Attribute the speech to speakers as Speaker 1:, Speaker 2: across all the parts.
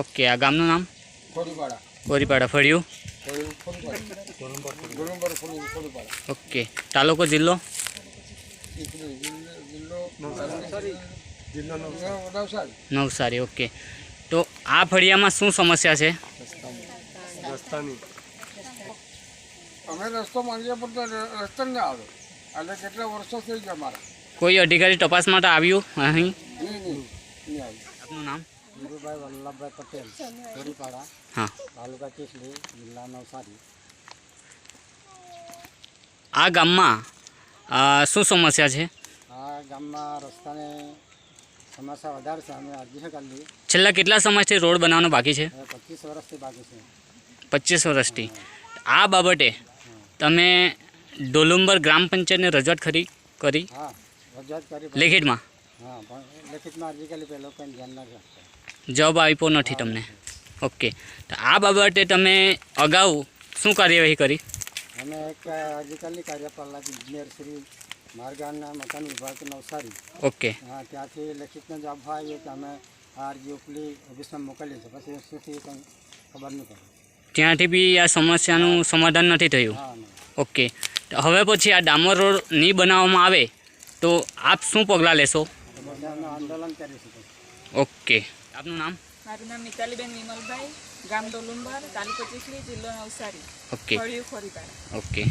Speaker 1: Okay આ ગામનું નામ? કોરીપાડા. ફળિયું? ઓકે તાલુકો જિલ્લો?
Speaker 2: નવસારી.
Speaker 1: નવસારી. ઓકે. તો આ ફળિયામાં શું સમસ્યા છે?
Speaker 2: રસ્તાની. અમે રસ્તો માંગ્યા પણ તો રસ્તો જ આવે. એટલે કેટલા વર્ષો થઈ ગયા મારા
Speaker 1: કોઈ અધિકારી તપાસ માટે આવ્યું? અહીં? આપનું નામ?
Speaker 3: ધીરુભાઈ વલ્લભભાઈ પટેલ ખેડીપાડા
Speaker 1: હા.
Speaker 3: તાલુકા ચીખલી જિલ્લા નવસારી.
Speaker 1: આ ગામમાં શું સમસ્યા છે?
Speaker 3: આ ગામમાં રસ્તાને સમસ્યા વધારે છે અમે અરજી કરેલી
Speaker 1: છેલ્લા કેટલા સમયથી રોડ બનાવવાનો બાકી છે?
Speaker 3: પચીસ વર્ષથી બાકી છે.
Speaker 1: પચીસ વર્ષથી. આ બાબતે તમે ડોલુંબર ગ્રામ પંચાયતને રજૂઆત ખરી કરી?
Speaker 3: હા રજૂઆત કરી.
Speaker 1: લેખિતમાં?
Speaker 3: હા લેખિતમાં અરજી કરી પેલો કંઈ ધ્યાન ના રાખતા.
Speaker 1: જવાબ આપ્યો નથી તમને. ઓકે તો આ બાબતે તમે અગાઉ શું કાર્યવાહી કરી?
Speaker 3: અમે એક અરજી કરેલી કાર્યપાલક ઇજનેર શ્રી માર્ગાના મકાન વિભાગ નવસારી.
Speaker 1: ઓકે
Speaker 3: હા ત્યાંથી લેખિતનો જવાબ આવ્યો કે અમે આ અરજી ઉપલી ઓફિસમાં મોકલી છે પછી સુધી કંઈ ખબર નહીં પડે.
Speaker 1: ત્યાંથી બી આ સમસ્યાનું સમાધાન નથી થયું? ઓકે તો હવે પછી આ ડામર રોડ નહીં બનાવવામાં આવે તો આપ શું પગલાં લેશો?
Speaker 3: આંદોલન કરીશું.
Speaker 1: ઓકે આપનું નામ?
Speaker 4: મારું નામ મિતાલીબેન વિમલભાઈ ગામ ડોલુંબર તાલુકો ચીખલી જિલ્લો નવસારી.
Speaker 1: ઓકે. ઓકે.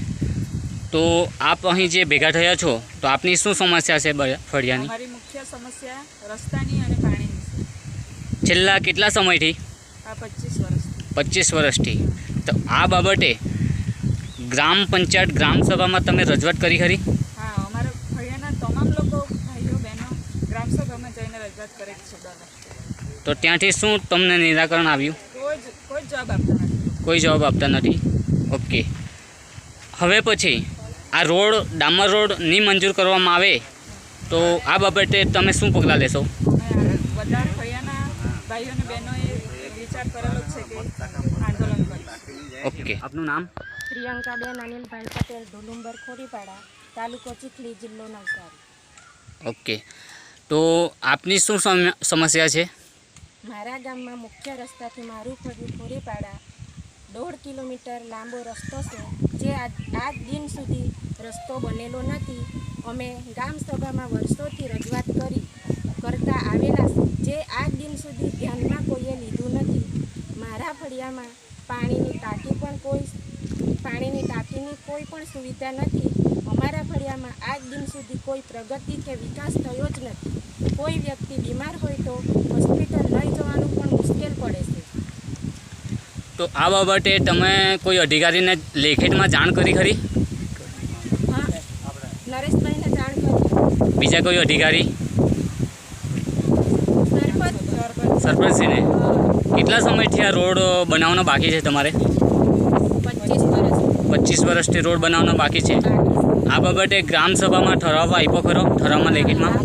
Speaker 1: તો આપ અહીં જે ભેગા થયા છો તો આપની શું સમસ્યા છે ફળિયાની?
Speaker 4: મારી મુખ્ય સમસ્યા રસ્તાની અને પાણીની
Speaker 1: છેલ્લા કેટલા સમયથી?
Speaker 4: આ પચીસ વર્ષથી.
Speaker 1: પચીસ વર્ષથી. તો આ બાબતે ગ્રામ પંચાયત ગ્રામ સભામાં તમે રજૂઆત કરી ખરી?
Speaker 4: હા અમારા ફળિયાના તમામ લોકો ભાઈઓ બહેનો ગ્રામસભામાં જઈને રજૂઆત કરે છે
Speaker 1: તો ત્યાંથી શું તમને નિરાકરણ આવ્યું?
Speaker 4: કોઈ કોઈ જવાબ આપતા નથી.
Speaker 1: કોઈ જવાબ આપતા નથી ઓકે. હવે પછી આ રોડ ડામર રોડ નહીં મંજૂર કરવામાં આવે તો આ બાબતે તમે શું પગલાં લેશો? ઓકે. આપનું નામ?
Speaker 5: પ્રિયંકાબેન અનિલભાઈ પટેલ ઢોલુંબર ખોરીપાડા તાલુકો ચીખલી જિલ્લો નવસારી.
Speaker 1: ઓકે. તો આપની શું સમ- સમસ્યા છે?
Speaker 5: મારા ગામમાં મુખ્ય રસ્તાથી મારું ફળિયું ખોડીપાડા દોઢ કિલોમીટર લાંબો રસ્તો છે, જે આજ દિન સુધી રસ્તો બનેલો નથી. અમે ગામસભામાં વર્ષોથી રજૂઆત કરી, કરતા આવેલા જે આજ દિન સુધી ધ્યાનમાં કોઈએ લીધું નથી. મારા ફળિયામાં પાણીની ટાંકી પણ કોઈ, પાણીની ટાંકીની કોઈ પણ સુવિધા નથી. અમારા ફળિયામાં આજ દિન સુધી કોઈ પ્રગતિ કે વિકાસ થયો જ નથી. કોઈ વ્યક્તિ બીમાર હોય તો હોસ્પિટલ લઈ જવાનું પણ મુશ્કેલ પડે છે.
Speaker 1: તો આ બાબતે તમે કોઈ અધિકારીને લેખિતમાં જાણ કરી ખરી?
Speaker 5: હા નરેશભાઈને જાણ કરી.
Speaker 1: બીજા કોઈ અધિકારી?
Speaker 5: સરપંચ.
Speaker 1: સરપંચશ્રીને? કેટલા સમયથી આ રોડ બનાવવાનો બાકી છે તમારે?
Speaker 5: પચીસ
Speaker 1: વર્ષથી. રોડ બનાવવાનો બાકી છે. આ બાબતે ગ્રામ સભામાં ઠરાવ આપ્યો ખરો. ઠરાવમાં લેખિતમાં?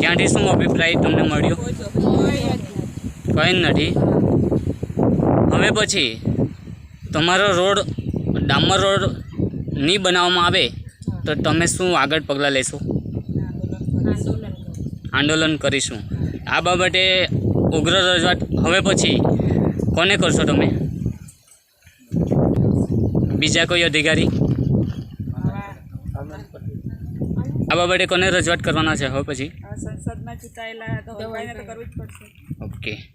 Speaker 1: ત્યાંથી શું અભિપ્રાય તમને મળ્યો.
Speaker 4: કંઈ
Speaker 5: નથી.
Speaker 1: હવે પછી તમારો રોડ ડામર રોડ નહીં બનાવવામાં આવે તો તમે શું આગળ પગલાં લેશો?
Speaker 5: આંદોલન
Speaker 1: કરીશું. આ બાબતે ઉગ્ર રજૂઆત. હવે પછી કોને કરશો તમે? બીજા કોઈ અધિકારી? આ બાબતે કોને રજૂઆત કરવાના છે? હવે પછી.
Speaker 4: આ સંસદમાં ચૂંટાયેલા તો કરવું જ પડશે.
Speaker 1: ઓકે.